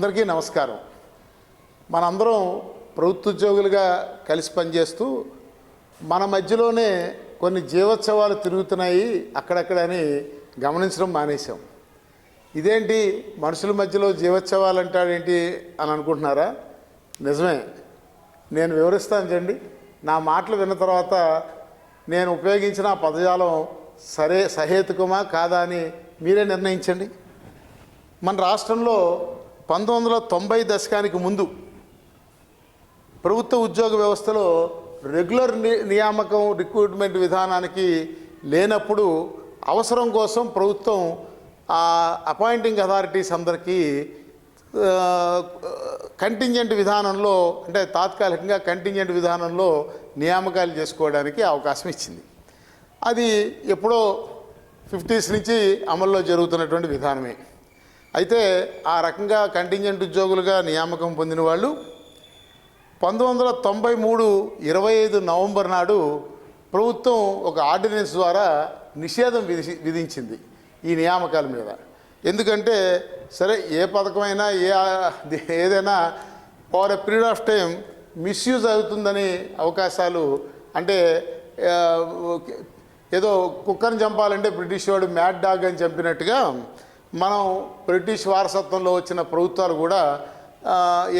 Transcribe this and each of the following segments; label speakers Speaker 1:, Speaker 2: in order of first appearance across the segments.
Speaker 1: అందరికీ నమస్కారం. మనందరం ప్రభుత్వ ఉద్యోగులుగా కలిసి పనిచేస్తూ మన మధ్యలోనే కొన్ని జీవోత్సవాలు తిరుగుతున్నాయి అక్కడక్కడని గమనించడం మానేశాం. ఇదేంటి? మనుషుల మధ్యలో జీవోత్సవాలు అంటాడేంటి అని అనుకుంటున్నారా? నిజమే. నేను వివరిస్తాను చండి నా మాటలు విన్న తర్వాత నేను ఉపయోగించిన ఆ పదజాలం సరే సహేతుకమా కాదా అని మీరే నిర్ణయించండి. మన రాష్ట్రంలో పంతొమ్మిది వందల తొంభై దశకానికి ముందు ప్రభుత్వ ఉద్యోగ వ్యవస్థలో రెగ్యులర్ ని- నియామకం రిక్రూట్మెంట్ విధానానికి లేనప్పుడు అవసరం కోసం ప్రభుత్వం ఆ అపాయింటింగ్ అథారిటీస్ అందరికీ కంటింజెంట్ విధానంలో అంటే తాత్కాలికంగా కంటింజెంట్ విధానంలో నియామకాలు చేసుకోవడానికి అవకాశం ఇచ్చింది. అది ఎప్పుడో ఫిఫ్టీస్ నుంచి అమల్లో జరుగుతున్నటువంటి విధానమే. అయితే ఆ రకంగా కంటింజెంట్ ఉద్యోగులుగా నియామకం పొందిన వాళ్ళు పంతొమ్మిది వందల తొంభై మూడు ఇరవై ఐదు నవంబర్ నాడు ప్రభుత్వం ఒక ఆర్డినెన్స్ ద్వారా నిషేధం విధి విధించింది ఈ నియామకాల మీద. ఎందుకంటే సరే ఏ పథకమైనా ఏ ఏదైనా over a period of time misuse అవుతుందని అవకాశాలు అంటే ఏదో కుక్కను చంపాలంటే బ్రిటిష్ వాడు మ్యాడ్ డాగ్ అని చంపినట్టుగా మనం బ్రిటిష్ వారసత్వంలో వచ్చిన ప్రభుత్వాలు కూడా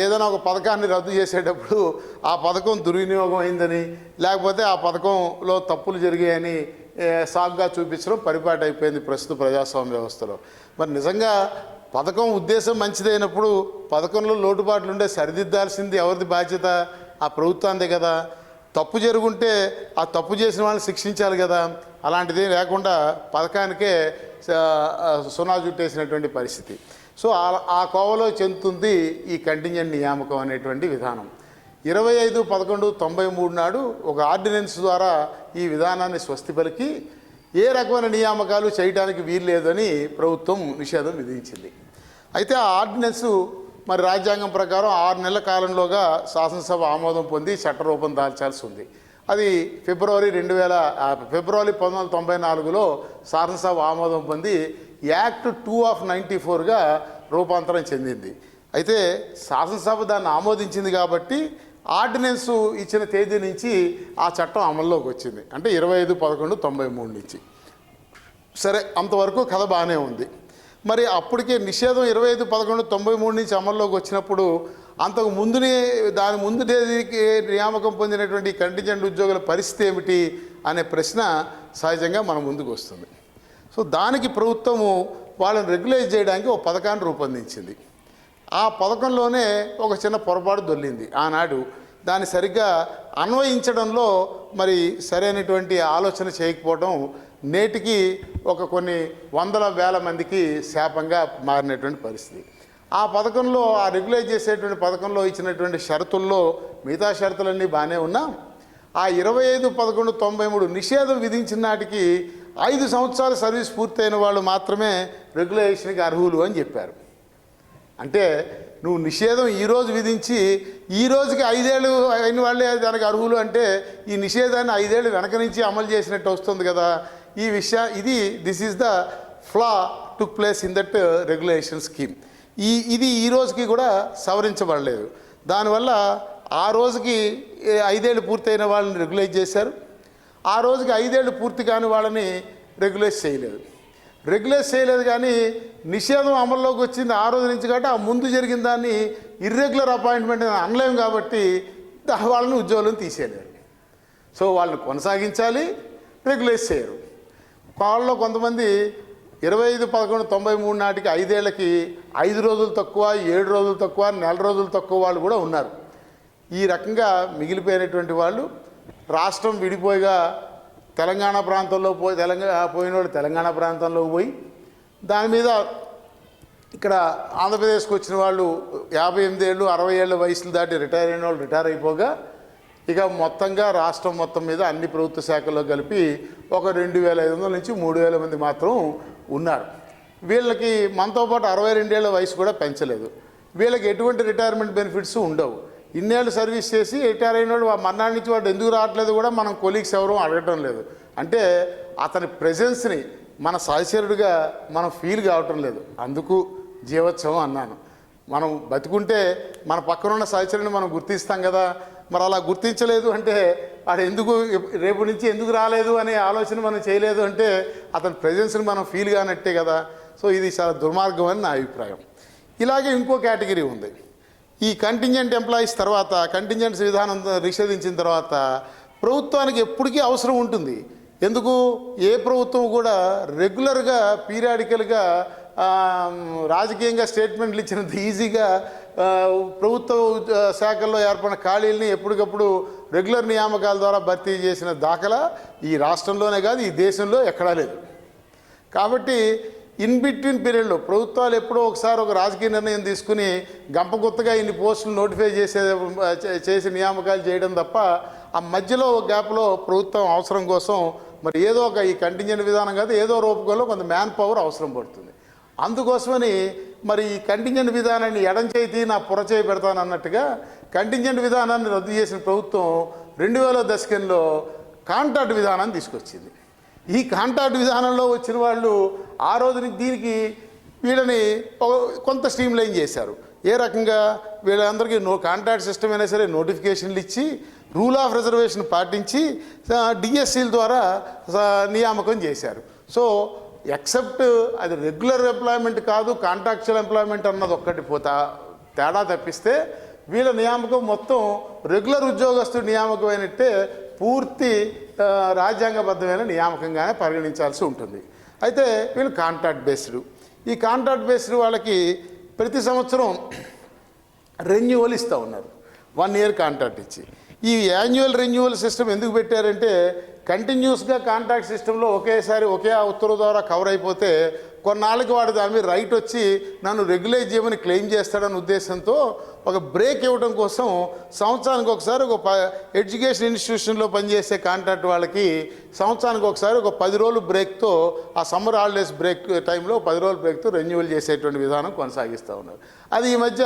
Speaker 1: ఏదైనా ఒక పథకాన్ని రద్దు చేసేటప్పుడు ఆ పథకం దుర్వినియోగం అయిందని లేకపోతే ఆ పథకంలో తప్పులు జరిగాయని ఏ, సాగ్గా చూపించడం పరిపాటి అయిపోయింది ప్రస్తుత ప్రజాస్వామ్య వ్యవస్థలో. మరి నిజంగా పథకం ఉద్దేశం మంచిదైనప్పుడు పథకంలో లోటుపాట్లు ఉండే సరిదిద్దాల్సింది ఎవరిది బాధ్యత? ఆ ప్రభుత్వాందే కదా. తప్పు జరుగుంటే ఆ తప్పు చేసిన వాళ్ళని శిక్షించాలి కదా. అలాంటిది లేకుండా పథకానికే సునా జుట్టేసినటువంటి చుట్టేసినటువంటి పరిస్థితి. సో ఆ- కోవలో చెందుతుంది ఈ కంటింజెంట్ నియామకం అనేటువంటి విధానం. ఇరవై ఐదు పదకొండు తొంభై మూడు నాడు ఒక ఆర్డినెన్స్ ద్వారా ఈ విధానాన్ని స్వస్తి పలికి ఏ రకమైన నియామకాలు చేయడానికి వీలు లేదని ప్రభుత్వం నిషేధం విధించింది. అయితే ఆ ఆర్డినెన్స్ మరి రాజ్యాంగం ప్రకారం ఆరు నెలల కాలంలోగా శాసనసభ ఆమోదం పొంది చట్టరూపం దాల్చాల్సి ఉంది. అది ఫిబ్రవరి రెండు వేల ఫిబ్రవరి పంతొమ్మిది వందల తొంభై నాలుగులో శాసనసభ ఆమోదం పొంది యాక్ట్ టూ ఆఫ్ నైంటీ ఫోర్గా రూపాంతరం చెందింది. అయితే శాసనసభ దాన్ని ఆమోదించింది కాబట్టి ఆర్డినెన్స్ ఇచ్చిన తేదీ నుంచి ఆ చట్టం అమల్లోకి వచ్చింది. అంటే ఇరవై ఐదు పదకొండు తొంభై మూడు నుంచి. సరే అంతవరకు కథ బాగానే ఉంది. మరి అప్పటికే నిషేధం ఇరవై ఐదు పదకొండు తొంభై మూడు నుంచి అమల్లోకి వచ్చినప్పుడు అంతకు ముందునే దాని ముందు తేదీకి నియామకం పొందినటువంటి కంటిజెంట్ ఉద్యోగుల పరిస్థితి ఏమిటి అనే ప్రశ్న సహజంగా మన ముందుకు వస్తుంది. సో దానికి ప్రభుత్వము వాళ్ళని రెగ్యులైజ్ చేయడానికి ఒక పథకాన్ని రూపొందించింది. ఆ పథకంలోనే ఒక చిన్న పొరపాటు దొల్లింది ఆనాడు దాన్ని సరిగ్గా అన్వయించడంలో మరి సరైనటువంటి ఆలోచన చేయకపోవడం నేటికి ఒక కొన్ని వందల వేల మందికి శాపంగా మారినటువంటి పరిస్థితి. ఆ పథకంలో ఆ రెగ్యులైజ్ చేసేటువంటి పథకంలో ఇచ్చినటువంటి షరతుల్లో మిగతా షరతులన్నీ బాగానే ఉన్నా. ఆ ఇరవై ఐదు పదకొండు తొంభై మూడు నిషేధం విధించిన నాటికి ఐదు సంవత్సరాల సర్వీస్ పూర్తయిన వాళ్ళు మాత్రమే రెగ్యులేషన్కి అర్హులు అని చెప్పారు. అంటే నువ్వు నిషేధం ఈరోజు విధించి ఈ రోజుకి ఐదేళ్ళు అయిన వాళ్ళే దానికి అర్హులు అంటే ఈ నిషేధాన్ని ఐదేళ్ళు వెనక నుంచి అమలు చేసినట్టు వస్తుంది కదా. ఈ విషయ ఇది this is the flaw took place in that regulation scheme ఈ ఇది ఈ రోజుకి కూడా సవరించబడలేదు. దానివల్ల ఆ రోజుకి ఐదేళ్ళు పూర్తయిన వాళ్ళని రెగ్యులేట్ చేశారు. ఆ రోజుకి ఐదేళ్ళు పూర్తి కాని వాళ్ళని రెగ్యులేట్ చేయలేదు. రెగ్యులేట్ చేయలేదు కానీ నిషేధం అమల్లోకి వచ్చింది ఆ రోజు నుంచి కాబట్టి ఆ ముందు జరిగిన దాన్ని ఇర్రెగ్యులర్ అపాయింట్మెంట్ అనలేము కాబట్టి వాళ్ళని ఉద్యోగులను తీసేయలేరు సో వాళ్ళని కొనసాగించాలి రెగ్యులేట్ చేయరు. వాళ్ళలో కొంతమంది ఇరవై ఐదు పదకొండు తొంభై మూడు నాటికి ఐదేళ్ళకి ఐదు రోజులు తక్కువ ఏడు రోజులు తక్కువ నెల రోజులు తక్కువ వాళ్ళు కూడా ఉన్నారు. ఈ రకంగా మిగిలిపోయినటువంటి వాళ్ళు రాష్ట్రం విడిపోయిగా తెలంగాణ ప్రాంతంలో పోయి తెలంగాణ పోయిన వాళ్ళు తెలంగాణ ప్రాంతంలోకి పోయి దాని మీద ఇక్కడ ఆంధ్రప్రదేశ్కి వచ్చిన వాళ్ళు యాభై ఎనిమిది ఏళ్ళు అరవై ఏళ్ళ వయసులు దాటి రిటైర్ అయిన వాళ్ళు రిటైర్ అయిపోగా ఇక మొత్తంగా రాష్ట్రం మొత్తం మీద అన్ని ప్రభుత్వ శాఖల్లో కలిపి ఒక రెండు వేల ఐదు వందల నుంచి మూడు వేల మంది మాత్రం ఉన్నారు. వీళ్ళకి మనతో పాటు అరవై రెండేళ్ళ వయసు కూడా పెంచలేదు. వీళ్ళకి ఎటువంటి రిటైర్మెంట్ బెనిఫిట్స్ ఉండవు. ఇన్నేళ్ళు సర్వీస్ చేసి రిటైర్ అయిన వాడు మన్నాళ్ళ నుంచి వాడు ఎందుకు రావట్లేదు కూడా మనం కొలీగ్స్ ఎవరూ అడగటం లేదు. అంటే అతని ప్రెజెన్స్ని మన సహచరుడిగా మనం ఫీల్ కావటం లేదు. అందుకు జీవోత్సవం అన్నాను. మనం బతుకుంటే మన పక్కనున్న సహచరుని మనం గుర్తిస్తాం కదా. మరి అలా గుర్తించలేదు అంటే వాడు ఎందుకు రేపు నుంచి ఎందుకు రాలేదు అనే ఆలోచన మనం చేయలేదు అంటే అతని ప్రజెన్స్ని మనం ఫీల్ కానట్టే కదా. సో ఇది చాలా దుర్మార్గం అని నా అభిప్రాయం. ఇలాగే ఇంకో కేటగిరీ ఉంది. ఈ కంటింజెంట్ ఎంప్లాయీస్ తర్వాత కంటింజెంట్స్ విధానం నిషేధించిన తర్వాత ప్రభుత్వానికి ఎప్పటికీ అవసరం ఉంటుంది. ఎందుకు? ఏ ప్రభుత్వం కూడా రెగ్యులర్గా పీరియాడికల్గా రాజకీయంగా స్టేట్మెంట్లు ఇచ్చినంత ఈజీగా ప్రభుత్వ శాఖల్లో ఏర్పడిన ఖాళీలని ఎప్పటికప్పుడు రెగ్యులర్ నియామకాల ద్వారా భర్తీ చేసిన దాఖలా ఈ రాష్ట్రంలోనే కాదు ఈ దేశంలో ఎక్కడా లేదు. కాబట్టి ఇన్ బిట్వీన్ పీరియడ్లో ప్రభుత్వాలు ఎప్పుడో ఒకసారి ఒక రాజకీయ నిర్ణయం తీసుకుని గంపగుత్తగా ఇన్ని పోస్టులు నోటిఫై చేసే చేసి నియామకాలు చేయడం తప్ప ఆ మధ్యలో ఒక గ్యాప్లో ప్రభుత్వం అవసరం కోసం మరి ఏదో ఒక ఈ కంటింజెంట్ విధానం కాదు ఏదో రూపకంలో కొంత మ్యాన్ పవర్ అవసరం పడుతుంది. అందుకోసమని మరి ఈ కంటింజెంట్ విధానాన్ని ఎడంచేతి నా పుర పెడతానన్నట్టుగా పెడతాను అన్నట్టుగా కంటింజెంట్ విధానాన్ని రద్దు చేసిన ప్రభుత్వం రెండు వేల దశకంలో కాంట్రాక్ట్ విధానాన్ని తీసుకొచ్చింది. ఈ కాంట్రాక్ట్ విధానంలో వచ్చిన వాళ్ళు ఆ రోజుని దీనికి వీళ్ళని కొంత స్ట్రీమ్ లైన్ చేశారు. ఏ రకంగా వీళ్ళందరికీ నో కాంట్రాక్ట్ సిస్టమ్ అయినా సరే నోటిఫికేషన్లు ఇచ్చి రూల్ ఆఫ్ రిజర్వేషన్ పాటించి డిఎస్సీల ద్వారా నియామకం చేశారు. సో ఎక్సెప్ట్ అది రెగ్యులర్ ఎంప్లాయ్మెంట్ కాదు కాంట్రాక్చువల్ ఎంప్లాయ్మెంట్ అన్నది ఒక్కటి పోతా తేడా తప్పిస్తే వీళ్ళ నియామకం మొత్తం రెగ్యులర్ ఉద్యోగస్తుడు నియామకం అయినట్టే పూర్తి రాజ్యాంగబద్ధమైన నియామకంగానే పరిగణించాల్సి ఉంటుంది. అయితే వీళ్ళు కాంట్రాక్ట్ బేస్డ్ ఈ కాంట్రాక్ట్ బేస్డ్ వాళ్ళకి ప్రతి సంవత్సరం రెన్యువల్ ఇస్తూ ఉన్నారు. వన్ ఇయర్ కాంట్రాక్ట్ ఇచ్చి. ఈ యాన్యువల్ రెన్యువల్ సిస్టమ్ ఎందుకు పెట్టారంటే కంటిన్యూస్గా కాంట్రాక్ట్ సిస్టంలో ఒకేసారి ఒకే ఉత్తర్వు ద్వారా కవర్ అయిపోతే కొన్నాళ్ళకి వాడు దాని మీద రైట్ వచ్చి నన్ను రెగ్యులేట్ చేయమని క్లెయిమ్ చేస్తాడన్న ఉద్దేశంతో ఒక బ్రేక్ ఇవ్వడం కోసం సంవత్సరానికి ఒకసారి ఒక ప ఎడ్యుకేషన్ ఇన్స్టిట్యూషన్లో పనిచేసే కాంట్రాక్ట్ వాళ్ళకి సంవత్సరానికి ఒకసారి ఒక పది రోజులు బ్రేక్తో ఆ సమ్మర్ హాలిడేస్ బ్రేక్ టైంలో పది రోజుల బ్రేక్తో రెన్యువల్ చేసేటువంటి విధానం కొనసాగిస్తూ ఉన్నారు. అది ఈ మధ్య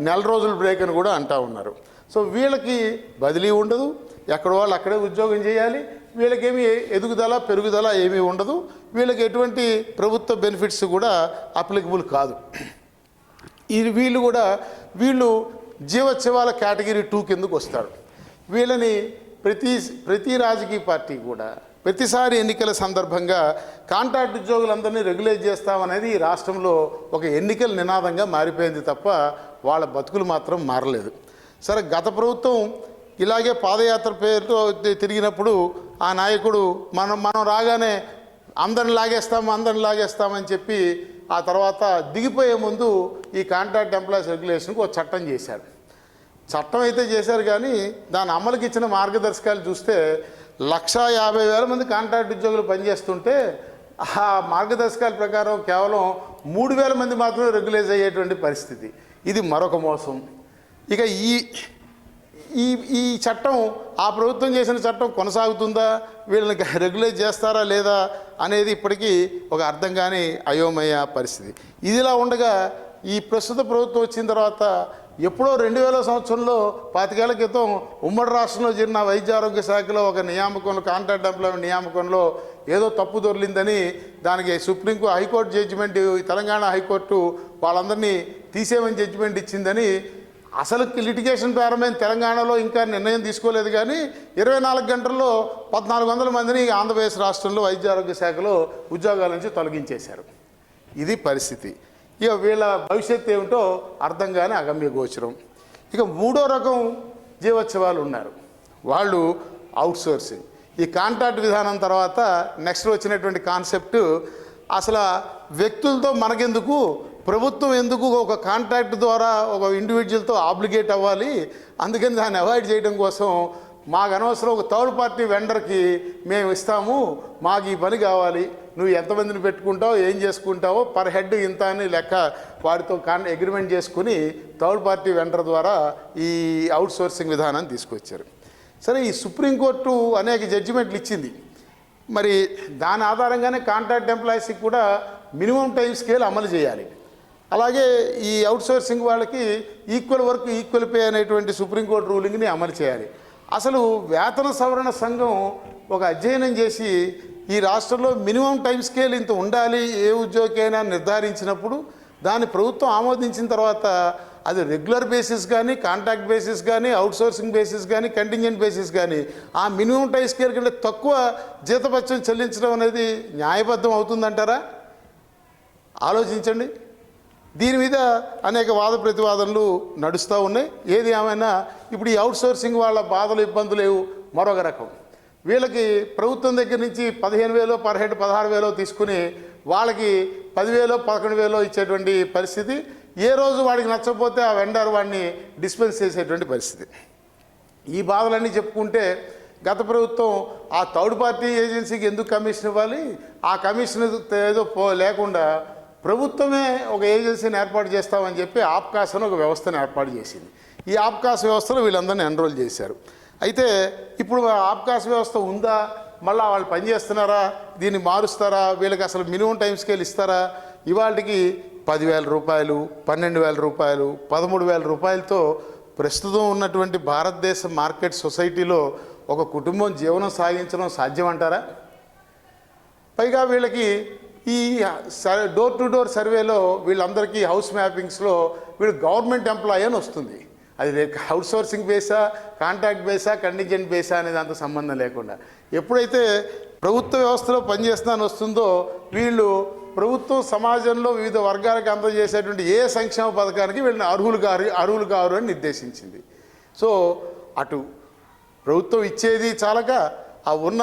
Speaker 1: నెల రోజుల బ్రేక్ అని కూడా అంటూ ఉన్నారు. సో వీళ్ళకి బదిలీ ఉండదు. ఎక్కడ వాళ్ళు అక్కడే ఉద్యోగం చేయాలి. వీళ్ళకేమి ఎదుగుదల పెరుగుదల ఏమీ ఉండదు. వీళ్ళకి ఎటువంటి ప్రభుత్వ బెనిఫిట్స్ కూడా అప్లికబుల్ కాదు. ఈ వీళ్ళు కూడా వీళ్ళు జీవోత్సవాల కేటగిరీ టూ కిందకు వస్తారు. వీళ్ళని ప్రతి ప్రతి రాజకీయ పార్టీ కూడా ప్రతిసారి ఎన్నికల సందర్భంగా కాంట్రాక్ట్ ఉద్యోగులందరినీ రెగ్యులేట్ చేస్తామనేది ఈ రాష్ట్రంలో ఒక ఎన్నికల నినాదంగా మారిపోయింది తప్ప వాళ్ళ బతుకులు మాత్రం మారలేదు. సరే గత ప్రభుత్వం ఇలాగే పాదయాత్ర పేరుతో తిరిగినప్పుడు ఆ నాయకుడు మనం మనం రాగానే అందరిని లాగేస్తాం అందరిని లాగేస్తామని చెప్పి ఆ తర్వాత దిగిపోయే ముందు ఈ కాంట్రాక్ట్ ఎంప్లాయీస్ రెగ్యులేషన్కి ఒక చట్టం చేశారు. చట్టం అయితే చేశారు కానీ దాని అమలుకి ఇచ్చిన మార్గదర్శకాలు చూస్తే లక్షా యాభై వేల మంది కాంట్రాక్ట్ ఉద్యోగులు పనిచేస్తుంటే ఆ మార్గదర్శకాల ప్రకారం కేవలం మూడు వేల మంది మాత్రమే రెగ్యులైజ్ అయ్యేటువంటి పరిస్థితి. ఇది మరొక మోసం. ఇక ఈ ఈ ఈ చట్టం ఆ ప్రభుత్వం చేసిన చట్టం కొనసాగుతుందా? వీళ్ళని రెగ్యులేట్ చేస్తారా లేదా అనేది ఇప్పటికీ ఒక అర్థం కాని అయోమయ పరిస్థితి. ఇదిలా ఉండగా ఈ ప్రస్తుత ప్రభుత్వం వచ్చిన తర్వాత ఎప్పుడో రెండు వేల సంవత్సరంలో పాతికేళ్ళ క్రితం ఉమ్మడి రాష్ట్రంలో జరిగిన వైద్య ఆరోగ్య శాఖలో ఒక నియామకంలో కాంట్రాక్ట్ ఎంప్లాయ్మెంట్ నియామకంలో ఏదో తప్పు దొరికిందని దానికి సుప్రీంకో high court judgement Telangana high court వాళ్ళందరినీ తీసేయమని జడ్జిమెంట్ ఇచ్చిందని అసలు లిటిగేషన్ ప్రారంభమైన తెలంగాణలో ఇంకా నిర్ణయం తీసుకోలేదు కానీ ఇరవై నాలుగు గంటల్లో పద్నాలుగు వందల మందిని ఆంధ్రప్రదేశ్ రాష్ట్రంలో వైద్య ఆరోగ్య శాఖలో ఉద్యోగాల నుంచి తొలగించేశారు. ఇది పరిస్థితి. ఇక వీళ్ళ భవిష్యత్తు ఏమిటో అర్థం కాని అగమ్య గోచరం. ఇక మూడో రకం జీవోత్సవాలు ఉన్నారు. వాళ్ళు అవుట్సోర్సింగ్. ఈ కాంట్రాక్ట్ విధానం తర్వాత నెక్స్ట్ వచ్చినటువంటి కాన్సెప్ట్ అసలు వ్యక్తులతో మనకెందుకు ప్రభుత్వం ఎందుకు ఒక కాంట్రాక్ట్ ద్వారా ఒక ఇండివిజువల్తో ఆబ్లిగేట్ అవ్వాలి? అందుకని దాన్ని అవాయిడ్ చేయడం కోసం మాకు అనవసరం ఒక థర్డ్ పార్టీ వెండర్కి మేము ఇస్తాము మాకు ఈ పని కావాలి. నువ్వు ఎంతమందిని పెట్టుకుంటావు ఏం చేసుకుంటావో పర్ హెడ్ ఇంత అని లెక్క వాడితో కాన్ అగ్రిమెంట్ చేసుకుని థర్డ్ పార్టీ వెండర్ ద్వారా ఈ అవుట్ సోర్సింగ్ విధానాన్ని తీసుకొచ్చారు. సరే ఈ సుప్రీంకోర్టు అనేక జడ్జిమెంట్లు ఇచ్చింది. మరి దాని ఆధారంగానే కాంట్రాక్ట్ ఎంప్లాయీస్కి కూడా మినిమం టైం స్కేల్ అమలు చేయాలి. అలాగే ఈ అవుట్సోర్సింగ్ వాళ్ళకి ఈక్వల్ వర్క్ ఈక్వల్ పే అనేటువంటి సుప్రీంకోర్టు రూలింగ్ని అమలు చేయాలి. అసలు వేతన సవరణ సంఘం ఒక అధ్యయనం చేసి ఈ రాష్ట్రంలో మినిమం టైం స్కేల్ ఇంత ఉండాలి ఏ ఉద్యోగికైనా నిర్ధారించినప్పుడు దాన్ని ప్రభుత్వం ఆమోదించిన తర్వాత అది రెగ్యులర్ బేసిస్ కానీ కాంట్రాక్ట్ బేసిస్ కానీ అవుట్సోర్సింగ్ బేసిస్ కానీ కంటింజెంట్ బేసిస్ కానీ ఆ మినిమం టైం స్కేల్ కంటే తక్కువ జీతపత్యం చెల్లించడం అనేది న్యాయబద్ధం అవుతుందంటారా? ఆలోచించండి. దీని మీద అనేక వాద ప్రతివాదనలు నడుస్తూ ఉన్నాయి. ఏది ఏమైనా ఇప్పుడు ఈ అవుట్సోర్సింగ్ వాళ్ళ బాధలు ఇబ్బందులు లేవు. మరొక రకం. వీళ్ళకి ప్రభుత్వం దగ్గర నుంచి పదిహేను వేలో పదిహేడు పదహారు వేలో తీసుకుని వాళ్ళకి పదివేలో పదకొండు వేలో ఇచ్చేటువంటి పరిస్థితి. ఏ రోజు వాడికి నచ్చకపోతే ఆ వెండర్ వాడిని డిస్పెన్స్ చేసేటువంటి పరిస్థితి. ఈ బాధలన్నీ చెప్పుకుంటే గత ప్రభుత్వం ఆ థర్డ్ పార్టీ ఏజెన్సీకి ఎందుకు కమిషన్ ఇవ్వాలి? ఆ కమిషన్ ఏదో పో లేకుండా ప్రభుత్వమే ఒక ఏజెన్సీని ఏర్పాటు చేస్తామని చెప్పి ఆప్కాస్ అని ఒక వ్యవస్థను ఏర్పాటు చేసింది. ఈ ఆప్కాస్ వ్యవస్థలో వీళ్ళందరినీ ఎన్రోల్ చేశారు. అయితే ఇప్పుడు ఆప్కాస్ వ్యవస్థ ఉందా? మళ్ళీ వాళ్ళు పనిచేస్తున్నారా దీన్ని మారుస్తారా? వీళ్ళకి అసలు మినిమం టైం స్కేల్ ఇస్తారా? ఇవాళకి పదివేల రూపాయలు పన్నెండు వేల రూపాయలు పదమూడు వేల రూపాయలతో ప్రస్తుతం ఉన్నటువంటి భారతదేశ మార్కెట్ సొసైటీలో ఒక కుటుంబం జీవనం సాగించడం సాధ్యమంటారా? పైగా వీళ్ళకి ఈ స- డోర్ టు డోర్ సర్వేలో వీళ్ళందరికీ హౌస్ మ్యాపింగ్స్లో వీళ్ళు గవర్నమెంట్ ఎంప్లాయీ అని వస్తుంది. అది హౌస్ సోర్సింగ్ బేసా కాంట్రాక్ట్ బేసా కంటింజెంట్ బేసా అనేది అంత సంబంధం లేకుండా. ఎప్పుడైతే ప్రభుత్వ వ్యవస్థలో పనిచేస్తానని వస్తుందో వీళ్ళు ప్రభుత్వం సమాజంలో వివిధ వర్గాలకు అందజేసేటువంటి ఏ సంక్షేమ పథకానికి వీళ్ళని అర్హులు కారు అర్హులు కారు అని నిర్దేశించింది. సో అటు ప్రభుత్వం ఇచ్చేది చాలక ఆ ఉన్న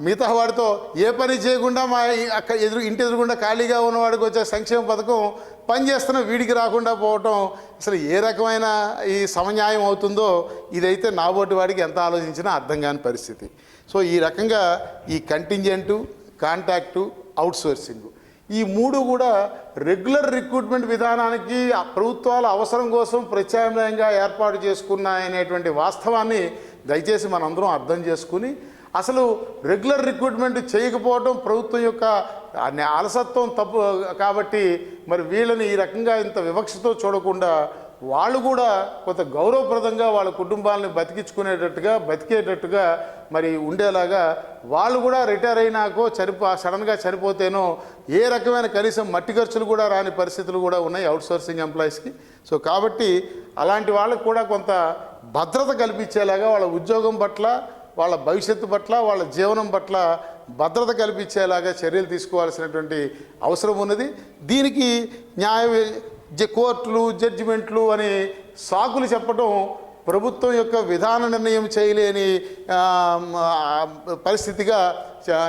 Speaker 1: మిగతా వాడితో ఏ పని చేయకుండా మా అక్క ఎదురు ఇంటి ఎదురుగుండా ఖాళీగా ఉన్నవాడికి వచ్చే సంక్షేమ పథకం పనిచేస్తున్న వీడికి రాకుండా పోవటం అసలు ఏ రకమైన ఈ సమన్యాయం అవుతుందో ఇదైతే నాబోటి వాడికి ఎంత ఆలోచించినా అర్థం కాని పరిస్థితి. సో ఈ రకంగా ఈ కంటింజెంటు కాంటాక్టు అవుట్సోర్సింగ్ ఈ మూడు కూడా రెగ్యులర్ రిక్రూట్మెంట్ విధానానికి ఆ ప్రభుత్వాల అవసరం కోసం ప్రత్యామ్నాయంగా ఏర్పాటు చేసుకున్నాయనేటువంటి వాస్తవాన్ని దయచేసి మనందరం అర్థం చేసుకుని అసలు రెగ్యులర్ రిక్రూట్మెంట్ చేయకపోవడం ప్రభుత్వం యొక్క అలసత్వం తప్పు కాబట్టి మరి వీళ్ళని ఈ రకంగా ఇంత వివక్షతో చూడకుండా వాళ్ళు కూడా కొంత గౌరవప్రదంగా వాళ్ళ కుటుంబాలను బతికించుకునేటట్టుగా బతికేటట్టుగా మరి ఉండేలాగా వాళ్ళు కూడా రిటైర్ అయినాకో చనిపో సడన్గా చనిపోతేనో ఏ రకమైన కనీసం మట్టి ఖర్చులు కూడా రాని పరిస్థితులు కూడా ఉన్నాయి అవుట్సోర్సింగ్ ఎంప్లాయీస్కి. సో కాబట్టి అలాంటి వాళ్ళకు కూడా కొంత భద్రత కల్పించేలాగా వాళ్ళ ఉద్యోగం పట్ల వాళ్ళ భవిష్యత్తు పట్ల వాళ్ళ జీవనం పట్ల భద్రత కల్పించేలాగా చర్యలు తీసుకోవాల్సినటువంటి అవసరం ఉన్నది. దీనికి న్యాయ కోర్టులు జడ్జిమెంట్లు అని సాకులు చెప్పడం ప్రభుత్వం యొక్క విధాన నిర్ణయం చేయలేని పరిస్థితిగా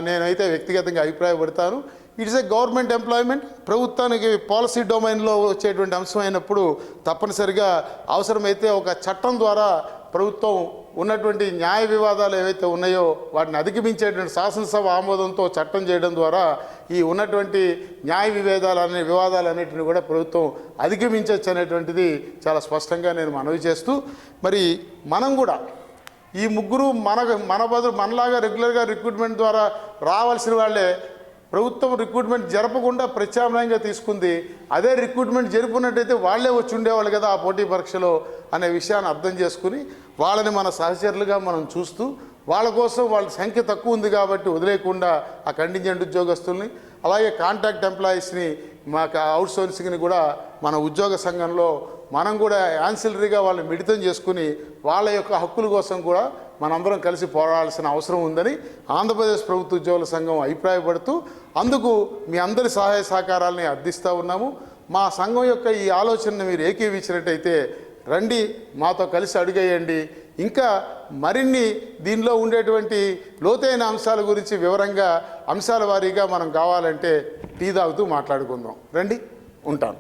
Speaker 1: నేనైతే వ్యక్తిగతంగా అభిప్రాయపడతాను. It's a government employment. ప్రభుత్వానికి పాలసీ డొమైన్లో వచ్చేటువంటి అంశం అయినప్పుడు తప్పనిసరిగా అవసరమైతే ఒక చట్టం ద్వారా ప్రభుత్వం ఉన్నటువంటి న్యాయ వివాదాలు ఏవైతే ఉన్నాయో వాటిని అధిగమించేటువంటి శాసనసభ ఆమోదంతో చట్టం చేయడం ద్వారా ఈ ఉన్నటువంటి న్యాయ విభేదాలు అనే వివాదాలు వివాదాలన్నింటిని కూడా ప్రభుత్వం అధిగమించవచ్చు అనేటువంటిది చాలా స్పష్టంగా నేను మనవి చేస్తూ మరి మనం కూడా ఈ ముగ్గురు మన మన బదులు మనలాగా రెగ్యులర్గా రిక్రూట్మెంట్ ద్వారా రావాల్సిన వాళ్ళే ప్రభుత్వం రిక్రూట్మెంట్ జరపకుండా ప్రత్యామ్నాయంగా తీసుకుంది. అదే రిక్రూట్మెంట్ జరుపుకున్నట్టయితే వాళ్ళే వచ్చి ఉండేవాళ్ళు కదా ఆ పోటీ పరీక్షలో అనే విషయాన్ని అర్థం చేసుకుని వాళ్ళని మన సహచరులుగా మనం చూస్తూ వాళ్ళ కోసం వాళ్ళ సంఖ్య తక్కువ ఉంది కాబట్టి వదిలేయకుండా ఆ కంటింజెంట్ ఉద్యోగస్తుల్ని అలాగే కాంట్రాక్ట్ ఎంప్లాయీస్ని మాకు అవుట్ సోర్సింగ్ని కూడా మన ఉద్యోగ సంఘంలో మనం కూడా యాన్సిలరీగా వాళ్ళని మిళితం చేసుకుని వాళ్ళ యొక్క హక్కుల కోసం కూడా మనందరం కలిసి పోరాడాల్సిన అవసరం ఉందని ఆంధ్రప్రదేశ్ ప్రభుత్వ ఉద్యోగుల సంఘం అభిప్రాయపడుతూ అందుకు మీ అందరి సహాయ సహకారాలని అర్థిస్తూ ఉన్నాము. మా సంఘం యొక్క ఈ ఆలోచనను మీరు ఏకీవించినట్టయితే రండి మాతో కలిసి అడుగేయండి. ఇంకా మరిన్ని దీనిలో ఉండేటువంటి లోతైన అంశాల గురించి వివరంగా అంశాల వారీగా మనం కావాలంటే టీ తాగుతూ మాట్లాడుకుందాం. రండి ఉంటాను.